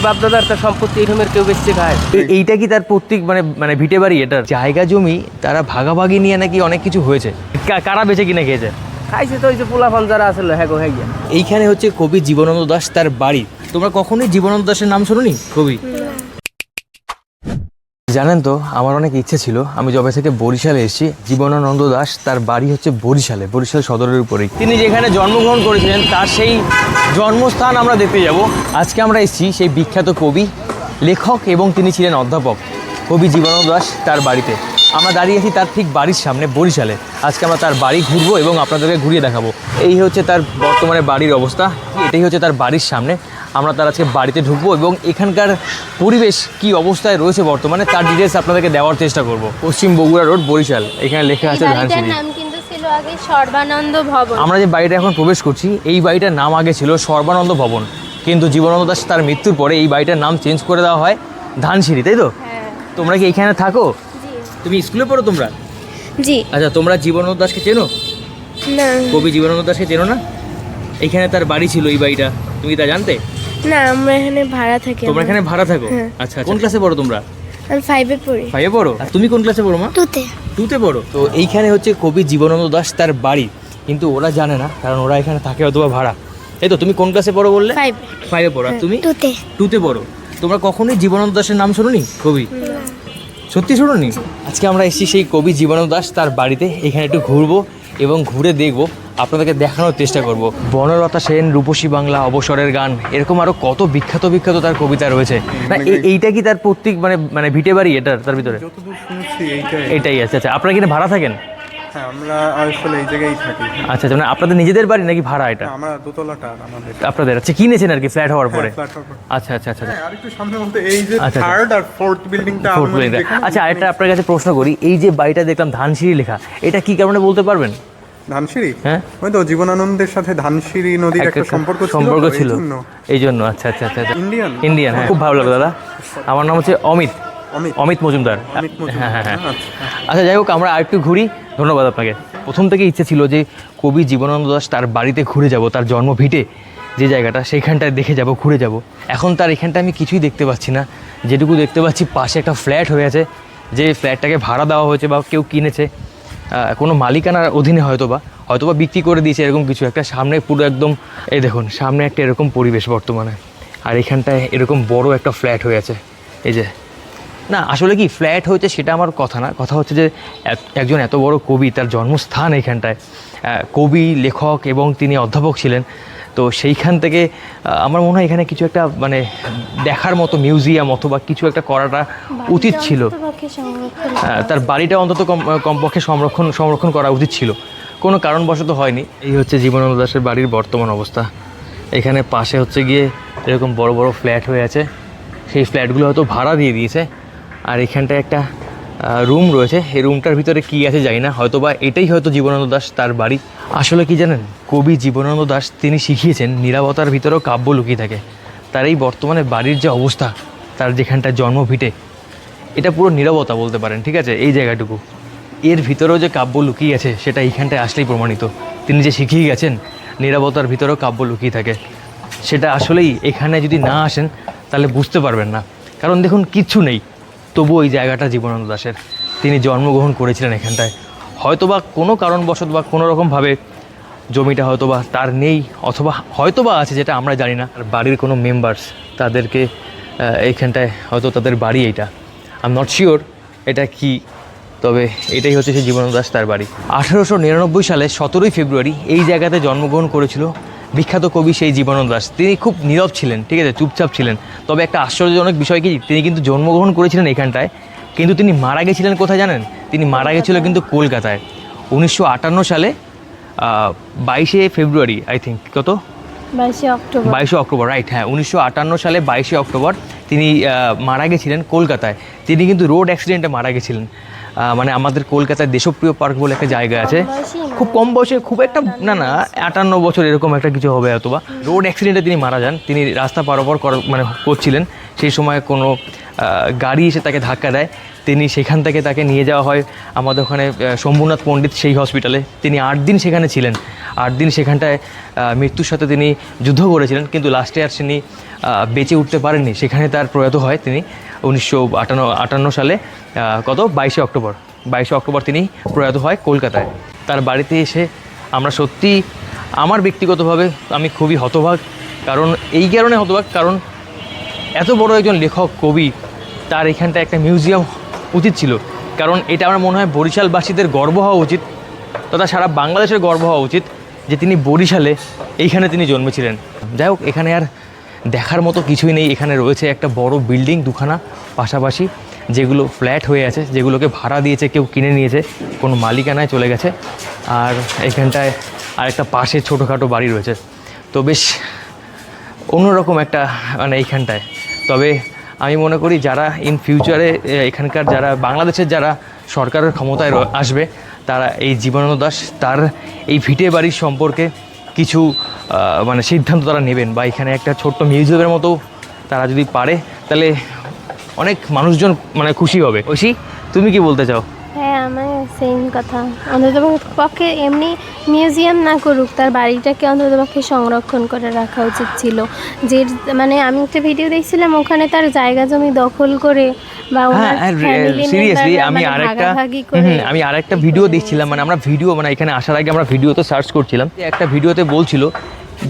আমাদের বাপদাদার তার সম্পত্তি এরকমের কেউ বেচতে খায়। এইটা কি তার প্রত্যেক মানে মানে ভিটে বাড়ি এটার? জায়গা জমি তারা ভাগাভাগি নিয়ে নাকি অনেক কিছু হয়েছে। কারা বেঁচে কিনে খেয়েছে? খাইছে তো ওই যে পোলাফান যারা আসলে হ্যাঁ গো হ্যাঁ এইখানে হচ্ছে কবি জীবনন্দ দাস তার বাড়ি। তোমরা কখনই জীবনন্দ দাসের নাম শুনুনি? কবি? জানেন তো, আমার অনেক ইচ্ছে ছিল। আমি যবে থেকে বরিশালে এসেছি। জীবনানন্দ দাস, তার বাড়ি হচ্ছে বরিশালে, বরিশাল সদরের উপরেই। তিনি যেখানে জন্মগ্রহণ করেছিলেন, তার সেই জন্মস্থান আমরা দেখতে যাব। আজকে আমরা এসেছি সেই বিখ্যাত কবি, লেখক এবং তিনি ছিলেন অধ্যাপক। কবি জীবনানন্দ দাস, তার বাড়িতে। আমরা দাঁড়িয়ে আছি তার ঠিক বাড়ির সামনে, বরিশালে। আজকে আমরা তার বাড়ি ঘুরবো এবং আপনাদেরকে ঘুরিয়ে দেখাবো। এই হচ্ছে তার বর্তমানে বাড়ির অবস্থা। এটাই হচ্ছে তার বাড়ির সামনে। আমরা তার আজকে বাড়িতে ঢুকবো এবং এখানকার পরিবেশ কি অবস্থায় রয়েছে বর্তমানে তার ডিটেলস আপনাদেরকে দেওয়ার চেষ্টা করব। পশ্চিম বগুড়া রোড বরিশাল এখানে লেখা আছে ধানসিঁড়ি। আগে সর্বানন্দ ভবন। আমরা যে বাড়িটা এখন প্রবেশ করছি এই বাড়িটার নাম আগে ছিল সর্বানন্দ ভবন। কিন্তু জীবনানন্দ দাস তার মৃত্যুর পরে এই বাড়িটার নাম চেঞ্জ করে দেওয়া হয় ধানসিঁড়ি তাই তো? হ্যাঁ। তোমরা কি এখানে থাকো? তুমি স্কুলে পড়ো তোমরা? জি। আচ্ছা তোমরা জীবনানন্দ দাসকে চেনো? না। কবি জীবনানন্দ দাসকে চেনো না? এখানে তার বাড়ি ছিল এই বাড়িটা তুমি তা জানতে? না আমরা এখানে ভাড়া থাকি তোমরা এখানে ভাড়া থাকো? হ্যাঁ। আচ্ছা কোন ক্লাসে পড়ো তোমরা? আমি ফাইভে পড়ি। ফাইভে পড়ো? আর তুমি কোন ক্লাসে পড়ো মা? টুতে। টুতে পড়ো? তো এইখানে হচ্ছে কবি জীবনানন্দ দাস তার বাড়ি। কিন্তু ওরা জানে না কারণ ওরা এখানে থাকে অথবা ভাড়া। এই তো তুমি কোন ক্লাসে পড়ো বললে? ফাইভ ফাইভে পড়ো। আর তুমি? টুতে। টুতে পড়ো। তোমরা কখনোই জীবনানন্দ দাসের নাম শোনোনি কবি? সত্যি শোনোনি? আজকে আমরা এসেছি সেই কবি জীবনানন্দ দাস তার বাড়িতে। এখানে একটু ঘুরবো এবং ঘুরে দেখব। আপনাদেরকে দেখানোর চেষ্টা করব। বনলতা সেন রূপসী বাংলা অবসরের গান এরকম আরও কত বিখ্যাত বিখ্যাত তার কবিতা রয়েছে। না এইটা কি তার প্রত্যেক মানে মানে ভিটে বাড়ি এটার তার ভিতরে? এটাই আছে আচ্ছা আপনারা কি ভাড়া থাকেন? হ্যাঁ আমরা আসলে এই জায়গায় থাকি। আচ্ছা আচ্ছা, মানে আপনাদের নিজেদের বাড়ি নাকি ভাড়া এটা? আমরা দোতলাটা আমাদের। আপনাদের আচ্ছা কিনেছেন আর কি ফ্ল্যাট হওয়ার পরে? পরে। আচ্ছা আচ্ছা আচ্ছা হ্যাঁ, আরেকটু সামনে বলতে এই যে আচ্ছা, আচ্ছা। থার্ড আর ফোর্থ বিল্ডিংটা Fourth floor এটা। আচ্ছা আরেকটা আপনার কাছে প্রশ্ন করি এই যে বাড়িটা দেখলাম ধানসিঁড়ি লেখা এটা কি কারণে বলতে পারবেন? ধানসিঁড়ি? হ্যাঁ। ওই তো জীবনানন্দের সাথে ধানসিঁড়ি নদীর একটা সম্পর্ক ছিল সম্পর্ক ছিল। এই জন্য আচ্ছা আচ্ছা আচ্ছা আচ্ছা। ইন্ডিয়ান? ইন্ডিয়ান হ্যাঁ খুব ভালো লাগল দাদা। আমার নাম হচ্ছে অমিত। অমিত। মজুমদার। হ্যাঁ হ্যাঁ হ্যাঁ। আচ্ছা। আচ্ছা যাই হোক আমরা আরেকটু ঘুরি। ধন্যবাদ আপনাকে। প্রথম থেকে ইচ্ছে ছিল যে কবি জীবনানন্দ দাস তার বাড়িতে ঘুরে যাব তার জন্ম ভিটে যে জায়গাটা সেইখানটায় দেখে যাব ঘুরে যাব। এখন তার এখানটা আমি কিছুই দেখতে পাচ্ছি না। যেটুকু দেখতে পাচ্ছি পাশে একটা ফ্ল্যাট হয়ে আছে। যে ফ্ল্যাটটাকে ভাড়া দেওয়া হয়েছে বা কেউ কিনেছে। কোনো মালিকানার অধীনে হয়তো বা হয়তো বা বিক্রি করে দিয়েছে এরকম কিছু। একটা সামনে পুরো একদম এ দেখুন, সামনে একটা এরকম পরিবেশ বর্তমানে। আর এখানটায় এরকম বড় একটা ফ্ল্যাট হয়ে আছে। এই যে, না, আসলে কি ফ্ল্যাট হয়েছে সেটা আমার কথা না। কথা হচ্ছে যে একজন এত বড় কবি, তার জন্মস্থান এখানটায়। কবি, লেখক এবং তিনি অধ্যাপক ছিলেন। তো সেইখান থেকে আমার মনে হয় এখানে কিছু একটা মানে দেখার মতো মিউজিয়াম অথবা কিছু একটা করাটা উচিত ছিল। তার বাড়িটা অন্তত কম কমপক্ষে সংরক্ষণ সংরক্ষণ করা উচিত ছিল। কোনো কারণবশত হয়নি। এই হচ্ছে জীবনানন্দ দাসের বাড়ির বর্তমান অবস্থা। এখানে পাশে হচ্ছে গিয়ে এরকম বড় বড় ফ্ল্যাট হয়ে আছে। সেই ফ্ল্যাটগুলো হয়তো ভাড়া দিয়ে দিয়েছে। আর এখানটায় একটা রুম রয়েছে। এই রুমটার ভিতরে কী আছে জানি না। হয়তো বা এটাই হয়তো জীবনানন্দ দাস তার বাড়ি। আসলে কি জানেন, কবি জীবনানন্দ দাস তিনি শিখিয়েছেন নিরাপত্তার ভিতরেও কাব্য লুকিয়ে থাকে। তার এই বর্তমানে বাড়ির যে অবস্থা, তার যেখানটা জন্ম ভিটে, এটা পুরো নীরবতা বলতে পারেন, ঠিক আছে? এই জায়গাটুকু। এর ভিতরেও যে কাব্য লুকিয়ে আছে, সেটা এইখানটায় আসলেই প্রমাণিত। তিনি যে শিখিয়ে গেছেন নীরবতার ভিতরেও কাব্য লুকিয়ে থাকে। সেটা আসলেই এখানে যদি না আসেন, তাহলে বুঝতে পারবেন না। কারণ দেখুন কিচ্ছু নেই। তবু ওই জায়গাটা জীবনানন্দ দাসের। তিনি জন্মগ্রহণ করেছিলেন এখানটায়। হয়তোবা কোনো কারণবশত বা কোনো রকমভাবে জমিটা হয়তো বা তার নেই, অথবা হয়তো বা আছে যেটা আমরা জানি না। আর বাড়ির কোনো মেম্বার্স তাদেরকে এইখানটায় হয়তো তাদের বাড়ি এইটা। আই এম নট শিওর এটা কি, তবে এটাই হচ্ছে সেই জীবনানন্দ দাস তার বাড়ি। আঠেরোশো নিরানব্বই সালে সতেরোই ফেব্রুয়ারি এই জায়গাতে জন্মগ্রহণ করেছিল বিখ্যাত কবি সেই জীবনানন্দ দাস। তিনি খুব নীরব ছিলেন ঠিক আছে চুপচাপ ছিলেন। তবে একটা আশ্চর্যজনক বিষয় কি তিনি কিন্তু জন্মগ্রহণ করেছিলেন এখানটায় কিন্তু তিনি মারা গেছিলেন কোথায় জানেন? তিনি মারা গেছিল কিন্তু কলকাতায়। উনিশশো আটান্ন সালে বাইশে ফেব্রুয়ারি আই থিঙ্ক কত? বাইশে অক্টোবর। বাইশে অক্টোবর রাইট হ্যাঁ উনিশশো আটান্ন সালে বাইশে অক্টোবর তিনি মারা গেছিলেন কলকাতায়। তিনি কিন্তু রোড অ্যাক্সিডেন্টে মারা গেছিলেন। মানে আমাদের কলকাতায় দেশপ্রিয় পার্ক বলে একটা জায়গা আছে। খুব কম বয়সে খুব একটা না না আটান্ন বছর এরকম একটা কিছু হবে অথবা রোড অ্যাক্সিডেন্টে তিনি মারা যান। তিনি রাস্তা পারাপার কর মানে করছিলেন। সেই সময় কোনো আহ, গাড়ি এসে তাকে ধাক্কা দেয়। তিনি সেখান থেকে তাকে নিয়ে যাওয়া হয়। আমাদের ওখানে শম্ভুনাথ পণ্ডিত সেই হসপিটালে তিনি আট দিন সেখানে ছিলেন। আট দিন সেখানটায় মৃত্যুর সাথে তিনি যুদ্ধ করেছিলেন, কিন্তু লাস্টে আর তিনি বেঁচে উঠতে পারেননি। সেখানে তার প্রয়াত হয় তিনি উনিশশো আটান্ন আটান্ন সালে কত? বাইশে অক্টোবর। বাইশে অক্টোবর তিনি প্রয়াত হয় কলকাতায়। তার বাড়িতে এসে আমরা সত্যি আমার ব্যক্তিগতভাবে আমি খুবই হতভাগ। কারণ এই কারণে হতভাগ, কারণ এত বড় একজন লেখক, কবি, তার এখানটা একটা মিউজিয়াম উচিত ছিল। কারণ এটা আমার মনে হয় বরিশালবাসীদের গর্ব হওয়া উচিত তথা সারা বাংলাদেশের গর্ব হওয়া উচিত যে তিনি বরিশালে এইখানে তিনি জন্মেছিলেন। যাই হোক, এখানে আর দেখার মতো কিছুই নেই। এখানে রয়েছে একটা বড় বিল্ডিং দুখানা পাশাপাশি যেগুলো ফ্ল্যাট হয়ে আছে, যেগুলোকে ভাড়া দিয়েছে, কেউ কিনে নিয়েছে, কোনো মালিকানায় চলে গেছে। আর এখানটায় আরেকটা পাশে ছোটোখাটো বাড়ি রয়েছে। তো বেশ অন্যরকম একটা মানে এইখানটায়। তবে আমি মনে করি যারা ইন ফিউচারে এখানকার যারা, বাংলাদেশের যারা সরকারের ক্ষমতায় আসবে, তারা এই জীবনানন্দ দাস, তার এই ভিটে বাড়ির সম্পর্কে কিছু মানে সিদ্ধান্ত তারা নেবেন বা এখানে একটা ছোট্ট মিউজিয়ামের মতো তারা যদি পারে, তাহলে অনেক মানুষজন মানে খুশি হবে। ঐশী তুমি কি বলতে চাও? আমার সেম কথা। অন্তত পক্ষে এমনি মিউজিয়াম না করুক তার বাড়িটাকে অন্তত পক্ষে সংরক্ষণ করে রাখা উচিত ছিল। যে মানে আমি একটা ভিডিও দেখছিলাম ওখানে তার জায়গা জমি দখল করে বা সিরিয়াসলি আমি মানে আরেকটা আমি আরেকটা ভিডিও দেখছিলাম মানে আমরা ভিডিও মানে এখানে আসার আগে আমরা ভিডিওতে সার্চ করছিলাম। একটা ভিডিওতে বলছিল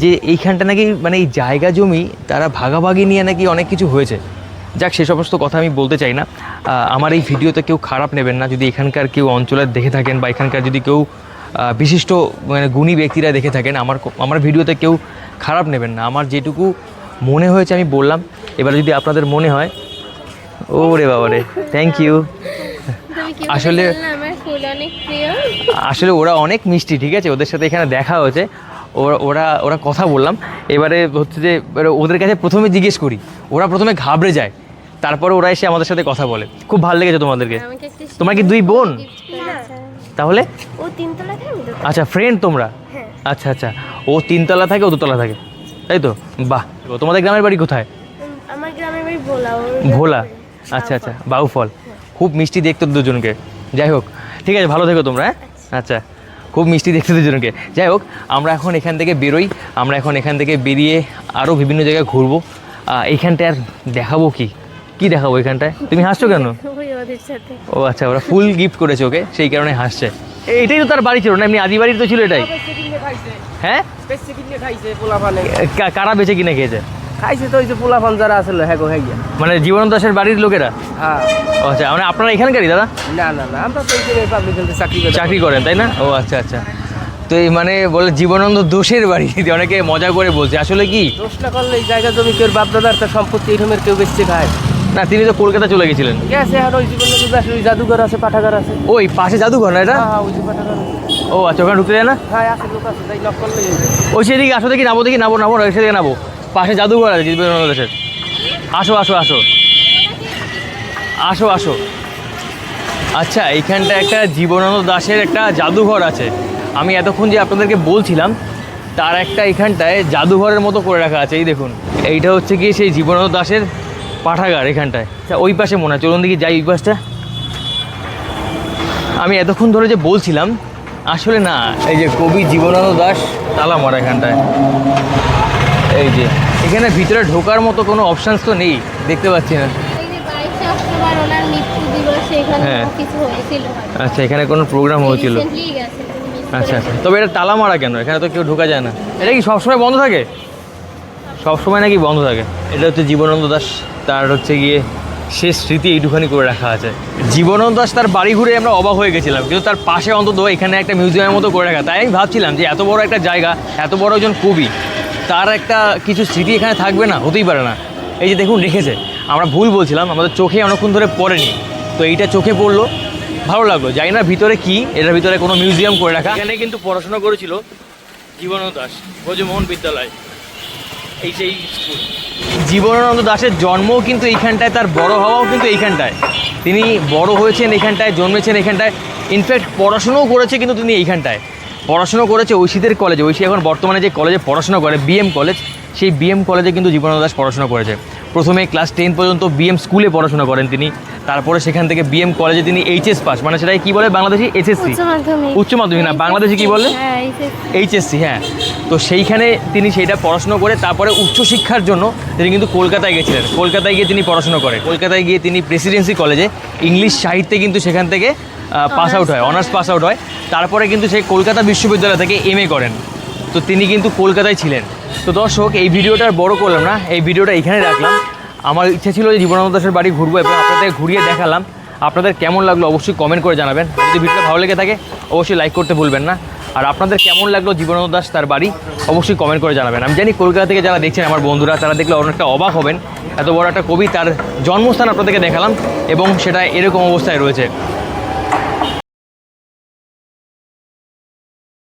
যে এইখানটা নাকি মানে এই জায়গা জমি তারা ভাগাভাগি নিয়ে নাকি অনেক কিছু হয়েছে। যাক সে সমস্ত কথা আমি বলতে চাই না। আমার এই ভিডিওতে কেউ খারাপ নেবেন না। যদি এখানকার কেউ অঞ্চলের দেখে থাকেন বা এখানকার যদি কেউ বিশিষ্ট মানে গুণী ব্যক্তিরা দেখে থাকেন আমার আমার ভিডিওতে কেউ খারাপ নেবেন না। আমার যেটুকু মনে হয়েছে আমি বললাম। এবার যদি আপনাদের মনে হয় ওরে বাবা রে থ্যাংক ইউ আসলে আসলে ওরা অনেক মিষ্টি ঠিক আছে? ওদের সাথে এখানে দেখা হয়েছে। ওরা ওরা ওরা কথা বললাম। এবারে হচ্ছে যে এবারে ওদের কাছে প্রথমে জিজ্ঞেস করি। ওরা প্রথমে ঘাবড়ে যায়। তারপরে ওরা এসে আমাদের সাথে কথা বলে। খুব ভালো লেগেছে তোমাদেরকে। তোমার কি দুই বোন? তাহলে? ও তিনতলা থাকে আচ্ছা ফ্রেন্ড তোমরা? হ্যাঁ। আচ্ছা আচ্ছা। ও তিনতলা থাকে ও দুতলা থাকে। তাই তো? বাহ। তোমাদের গ্রামের বাড়ি কোথায়? আমার গ্রামের বাড়ি ভোলা। ভোলা? আচ্ছা আচ্ছা। বাউফল। খুব মিষ্টি দেখতে দুজনকে। যাই হোক। ঠিক আছে ভালো থেকো তোমরা হ্যাঁ? আচ্ছা। খুব মিষ্টি দেখতে দুজনকে। যাই হোক আমরা এখন এখান থেকে বেরোই। আমরা এখন এখান থেকে বেরিয়ে আরও বিভিন্ন জায়গায় ঘুরবো। এইখানটায় আর দেখাবো কি? কি দেখাবো এখানটায়? তুমি হাসছো কেন? ও আচ্ছা ওরা ফুল গিফট করেছে ওকে সেই কারণে হাসছে। এটাই তো তার বাড়ি ছিল না? এমনি আদি বাড়ি তো ছিল এটাই। হ্যাঁ? কারা বেঁচে কিনে খেয়েছে? খাইছে তো ওই যে পোলাপান যারা আছিল হ্যাঁ গো হ্যাঁ মানে জীবন দাসের বাড়ির লোকেরা? হ্যাঁ। আচ্ছা মানে আপনারা এখানকারই দাদা? না না না আমরা তো এই পাবলিক চাকরি করি। চাকরি করেন তাই না? ও আচ্ছা আচ্ছা। তো এই মানে বলে জীবনানন্দ দোষের বাড়ি অনেকে মজা করে বলছে। আসলে কি? দোষ না করলে এই জায়গা জমি কেউ বাপ দাদার তার সম্পত্তি এই রকমের কেউ বেচতে খায়। না তিনি তো কলকাতা চলে গেছিলেন। গেছে আর ওই জীবনে ওই জাদুঘর আছে পাঠাগার আছে। ওই পাশে জাদুঘর না এটা? হ্যাঁ হ্যাঁ ওই যে পাঠাগার ও আচ্ছা ওখানে ঢুকতে যায় না? হ্যাঁ আছে লোক আছে তাই নক করলে ওই সেদিকে আসো দেখি নাবো দেখি নাবো নাবো ওই সেদিকে নাবো পাশে জাদুঘর আছে জীবনানন্দ দাসের আসো আসো আসো। আসো আসো। আচ্ছা এইখানটা একটা জীবনানন্দ দাসের একটা জাদুঘর আছে। আমি এতক্ষণ যে আপনাদেরকে বলছিলাম তার একটা এখানটায় জাদুঘরের মতো করে রাখা আছে এই দেখুন। এইটা হচ্ছে গিয়ে সেই জীবনানন্দ দাসের পাঠাগার এখানটায়। আচ্ছা, ওই পাশে মনে হয় চলুন দেখি যাই ওই পাশটা। আমি এতক্ষণ ধরে যে বলছিলাম আসলে না এই যে কবি জীবনানন্দ দাস তালা মারা এখানটায়। এই যে এখানে ভিতরে ঢোকার মতো কোনো অপশানস তো নেই দেখতে পাচ্ছি না। হ্যাঁ। আচ্ছা এখানে কোনো প্রোগ্রাম হয়েছিল। আচ্ছা আচ্ছা। তবে এটা তালা মারা কেন? এখানে তো কেউ ঢোকা যায় না। এটা কি সবসময় বন্ধ থাকে? সবসময় নাকি বন্ধ থাকে? এটা হচ্ছে জীবনানন্দ দাস তার হচ্ছে গিয়ে শেষ স্মৃতি এইটুখানি করে রাখা আছে। জীবনানন্দ দাস তার বাড়ি ঘুরে আমরা অবাক হয়ে গেছিলাম কিন্তু তার পাশে অন্তত এখানে একটা মিউজিয়ামের মতো করে রাখা। তাই আমি ভাবছিলাম যে এত বড় একটা জায়গা এত বড় একজন কবি তার একটা কিছু স্মৃতি এখানে থাকবে না হতেই পারে না। এই যে দেখুন রেখেছে। আমরা ভুল বলছিলাম আমাদের চোখে অনেকক্ষণ ধরে পড়েনি। তো এইটা চোখে পড়ল ভালো লাগল। জানি না ভিতরে কি এটার ভিতরে কোনো মিউজিয়াম করে রাখা। এখানে কিন্তু পড়াশোনা করেছিল জীবনানন্দ দাস ব্রজমোহন বিদ্যালয়। এই সেই স্কুল। জীবনানন্দ দাসের জন্মও কিন্তু এইখানটায় তার বড় হওয়াও কিন্তু এইখানটায়। তিনি বড় হয়েছেন এইখানটায় জন্মেছেন এখানটায় ইনফ্যাক্ট পড়াশুনোও করেছে কিন্তু তিনি এইখানটায়। পড়াশুনো করেছে ঐশীদের কলেজে ঐশী এখন বর্তমানে যে কলেজে পড়াশোনা করে বিএম কলেজ সেই বিএম কলেজে কিন্তু জীবনানন্দ দাস পড়াশোনা করেছে। প্রথমে ক্লাস টেন পর্যন্ত বিএম স্কুলে পড়াশোনা করেন তিনি। তারপরে সেখান থেকে বিএম কলেজে তিনি এইচএস পাস মানে সেটাই কি বলে বাংলাদেশি? এসএসসি উচ্চ মাধ্যমিক। না বাংলাদেশে কি বলে? হ্যাঁ এইচএসসি হ্যাঁ। তো সেইখানে তিনি সেইটা পড়াশুনো করে তারপরে উচ্চশিক্ষার জন্য তিনি কিন্তু কলকাতায় গেছিলেন। কলকাতায় গিয়ে তিনি পড়াশুনো করে। কলকাতায় গিয়ে তিনি প্রেসিডেন্সি কলেজে ইংলিশ সাহিত্যে কিন্তু সেখান থেকে পাস আউট হয় অনার্স পাস আউট হয়। তারপরে কিন্তু সেই কলকাতা বিশ্ববিদ্যালয় থেকে এম করেন। তো তিনি কিন্তু কলকাতায় ছিলেন। তো দর্শক, এই ভিডিওটা বড় করলাম না, এই ভিডিওটা এখানে রাখলাম। আমার ইচ্ছা ছিল যে জীবনানন্দ দাসের বাড়ি ঘুরবো এবং আপনাদের ঘুরিয়ে দেখালাম। আপনাদের কেমন লাগল অবশ্যই কমেন্ট করে জানাবেন। যদি ভিডিওটা ভালো লেগে থাকে, অবশ্যই লাইক করতে ভুলবেন না। আর আপনাদের কেমন লাগল জীবনানন্দ দাস তার বাড়ি, অবশ্যই কমেন্ট করে জানাবেন। আমি জানি কলকাতা থেকে যারা দেখছেন, আমার বন্ধুরা, তারা দেখলে অনেকটা অবাক হবেন। এত বড় একটা কবি, তার জন্মস্থান আপনাদেরকে দেখালাম এবং সেটা এরকম অবস্থায় রয়েছে।